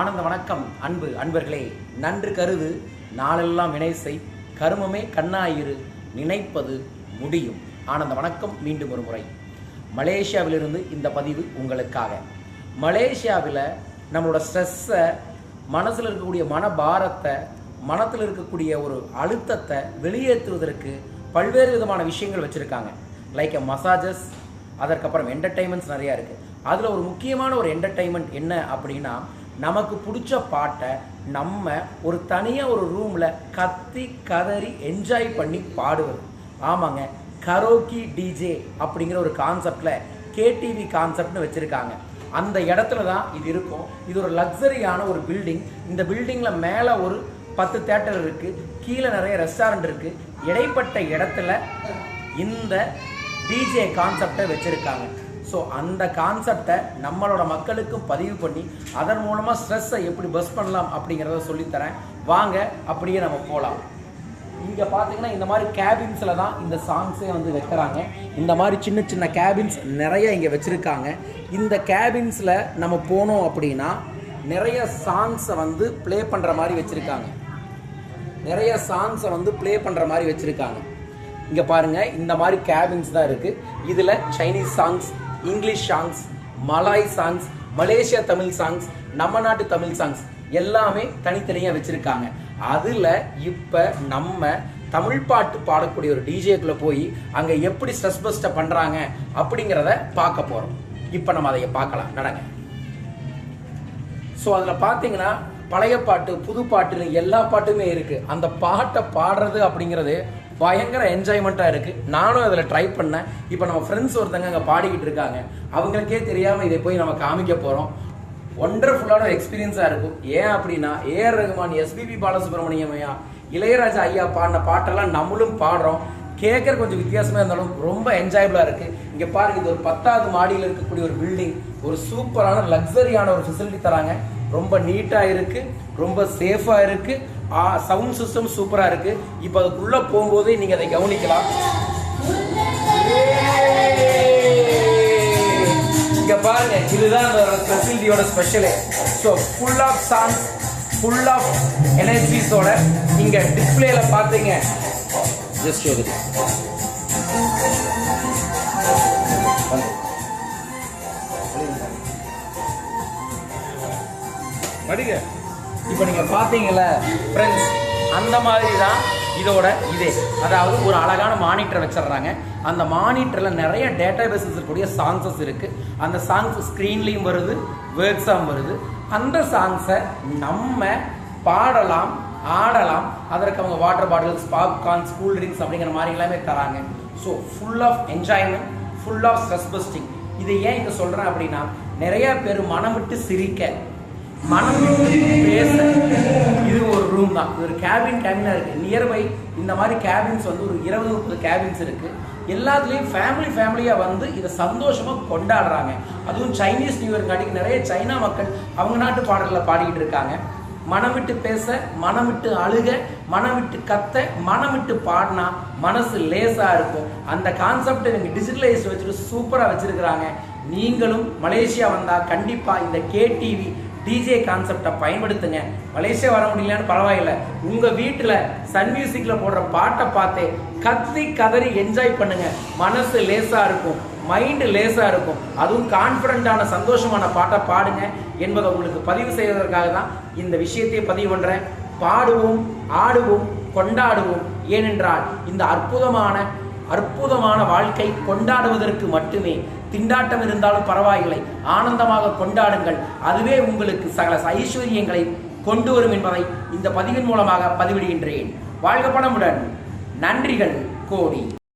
ஆனந்த வணக்கம் அன்பு அன்பர்களே. நன்று கருது நாளெல்லாம் வினைசை கருமமே கண்ணாயிரு நினைப்பது முடியும். ஆனந்த வணக்கம் மீண்டும் ஒரு முறை. மலேசியாவிலிருந்து இந்த பதிவு உங்களுக்காக. மலேசியாவில் நம்மளோட ஸ்ட்ரெஸ்ஸை மனசில் இருக்கக்கூடிய மனபாரத்தை மனத்தில் இருக்கக்கூடிய ஒரு அழுத்தத்தை வெளியேற்றுவதற்கு பல்வேறு விதமான விஷயங்கள் வச்சுருக்காங்க. லைக் மசாஜஸ் அதற்கப்புறம் என்டர்டைன்மெண்ட்ஸ் நிறையா இருக்குது அதில் ஒரு முக்கியமான ஒரு என்டர்டைன்மெண்ட் என்ன அப்படின்னா நமக்கு பிடிச்ச பாட்டை நம்ம ஒரு தனியாக ஒரு ரூமில் கத்தி கதறி என்ஜாய் பண்ணி பாடுவது. ஆமாங்க கரோக்கி டிஜே அப்படிங்கிற ஒரு கான்செப்டில் கேடிவி கான்செப்ட்னு வச்சுருக்காங்க. அந்த இடத்துல தான் இது இருக்கும். இது ஒரு லக்ஸரியான ஒரு பில்டிங் இந்த பில்டிங்கில் மேலே ஒரு பத்து தேட்டர் இருக்குது கீழே நிறைய ரெஸ்டாரண்ட் இருக்குது இடைப்பட்ட இடத்துல இந்த டிஜே கான்செப்டை வச்சுருக்காங்க. ஸோ அந்த கான்செப்டை நம்மளோட மக்களுக்கும் பதிவு பண்ணி அதன் மூலமாக ஸ்ட்ரெஸ்ஸை எப்படி பஸ் பண்ணலாம் அப்படிங்கிறத சொல்லித்தரேன். வாங்க அப்படியே நம்ம போகலாம் இங்கே பார்த்தீங்கன்னா இந்த மாதிரி கேபின்ஸில் தான் இந்த சாங்ஸே வந்து வைக்கிறாங்க. இந்த மாதிரி சின்ன சின்ன கேபின்ஸ் நிறைய இங்கே வச்சுருக்காங்க. இந்த கேபின்ஸில் நம்ம போனோம் அப்படின்னா நிறைய சாங்ஸை வந்து ப்ளே பண்ணுற மாதிரி வச்சுருக்காங்க. நிறைய சாங்ஸை வந்து ப்ளே பண்ணுற மாதிரி வச்சுருக்காங்க. இங்கே பாருங்கள் இந்த மாதிரி கேபின்ஸ் தான் இருக்குது இதில் Chinese songs English songs Malay songs Malaysia Tamil songs நம்ம நாட்டு தமிழ் சாங்ஸ் எல்லாமே தனித்தனியாக வச்சுருக்காங்க. அதில் இப்போ நம்ம தமிழ் பாட்டு பாடக்கூடிய ஒரு டிஜேக்குள்ளே போய் அங்கே எப்படி ஸ்ட்ரெஸ் பஸ்ட்டை பண்ணுறாங்க அப்படிங்கிறத பார்க்க போகிறோம் இப்போ நம்ம அதை பார்க்கலாம். நடங்க. ஸோ அதில் பார்த்தீங்கன்னா பழைய பாட்டு புது பாட்டுன்னு எல்லா பாட்டுமே இருக்குது அந்த பாட்டை பாடுறது அப்படிங்கிறது பயங்கர என்ஜாய்மெண்ட்டாக இருக்குது நானும் அதில் ட்ரை பண்ணேன். இப்போ நம்ம ஃப்ரெண்ட்ஸ் ஒருத்தங்க அங்கே பாடிக்கிட்டு இருக்காங்க. அவங்களுக்கே தெரியாமல் இதை போய் நம்ம காமிக்க போகிறோம் ஒண்டர்ஃபுல்லான எக்ஸ்பீரியன்ஸாக இருக்கும். ஏன் அப்படின்னா ஏஆர் ரகுமான் எஸ்பிபி பாலசுப்ரமணியம் ஐயா இளையராஜா ஐயா பாடின பாட்டெல்லாம் நம்மளும் பாடுறோம். கேட்கற கொஞ்சம் வித்தியாசமாக இருந்தாலும் ரொம்ப என்ஜாயபிளாக இருக்குது இங்கே பாருங்க இது ஒரு பத்தாவது மாடியில் இருக்கக்கூடிய ஒரு பில்டிங் ஒரு சூப்பரான லக்ஸரியான ஒரு ஃபெசிலிட்டி தராங்க. ரொம்ப நீட்டாக இருக்குது ரொம்ப சேஃபாக இருக்குது சவுண்ட் சிஸ்டம் சூப்பராக இருக்குது இப்போ அதுக்குள்ளே போகும்போதே நீங்கள் அதை கவனிக்கலாம் இங்க பாருங்க இதுதான் அந்த ஃபெசிலிட்டியோட special so full of songs full of எனர்ஜிஸோட இங்க டிஸ்பிளேல பார்த்தீங்க ஜஸ்ட் ஒரு படிங்க இப்போ நீங்கள் பாத்தீங்கல்ல ஃப்ரெண்ட்ஸ் அந்த மாதிரி தான் இதோட இதே. அதாவது ஒரு அழகான மானிட்டர் வச்சிடுறாங்க. அந்த மானிட்டரில் நிறைய டேட்டா பேசஸ் இருக்கக்கூடிய சாங்ஸஸ் இருக்குது அந்த சாங்ஸ் ஸ்க்ரீன்லேயும் வருது வேர்ட்ஸாகவும் வருது. அந்த சாங்ஸை நம்ம பாடலாம் ஆடலாம். அதற்கு அவங்க water bottles popcorns cool drinks அப்படிங்கிற மாதிரி எல்லாமே தராங்க. So full of enjoyment full of stress busting இதை ஏன் இங்கே சொல்கிறேன் அப்படின்னா நிறைய பேர் மனம் விட்டு சிரிக்க மனம் விட்டு பேச இது ஒரு ரூம் தான். இது ஒரு கேபின் கேபினாக இருக்குது நியர்பை இந்த மாதிரி கேபின்ஸ் வந்து ஒரு இருபது முப்பது கேபின்ஸ் இருக்குது எல்லாத்துலேயும் ஃபேமிலி ஃபேமிலியாக வந்து இதை சந்தோஷமாக கொண்டாடுறாங்க. அதுவும் சைனீஸ் நியூ இயர் காட்டிக்கு நிறைய சைனா மக்கள் அவங்க நாட்டு பாடல்களை பாடிக்கிட்டு இருக்காங்க. மனம் விட்டு பேச மனம் விட்டு அழுக மனம் விட்டு கத்த மனம் விட்டு பாடினா மனசு லேசாக இருக்கும். அந்த கான்செப்டை இவங்க டிஜிட்டலைஸ் வச்சுட்டு சூப்பராக வச்சுருக்கிறாங்க. நீங்களும் மலேசியா வந்தால் கண்டிப்பாக இந்த கேடிவி டிஜே கான்செப்டை பயன்படுத்துங்க. மலேசியா வர முடியலன்னு பரவாயில்ல. உங்க வீட்டில் சன் மியூசிக்ல போடுற பாட்டை பார்த்தே கத்தி கதறி என்ஜாய் பண்ணுங்க. மனசு லேசா இருக்கும். மைண்டு லேசாக இருக்கும். அதுவும் கான்ஃபிடண்ட்டான சந்தோஷமான பாட்டை பாடுங்க என்பதை உங்களுக்கு பதிவு செய்வதற்காக தான் இந்த விஷயத்தையே பதிவு பண்ணுறேன் பாடுவோம் ஆடுவோம் கொண்டாடுவோம். ஏனென்றால் இந்த அற்புதமான அற்புதமான வாழ்க்கை கொண்டாடுவதற்கு மட்டுமே திண்டாட்டம் இருந்தாலும் பரவாயில்லை. ஆனந்தமாக கொண்டாடுங்கள். அதுவே உங்களுக்கு சகல ஐஸ்வர்யங்களை கொண்டு வரும் என்பதை இந்த பதிவின் மூலமாக பதிவிடுகின்றேன். வாழ்க பணமுடன் நன்றிகள் கோடி.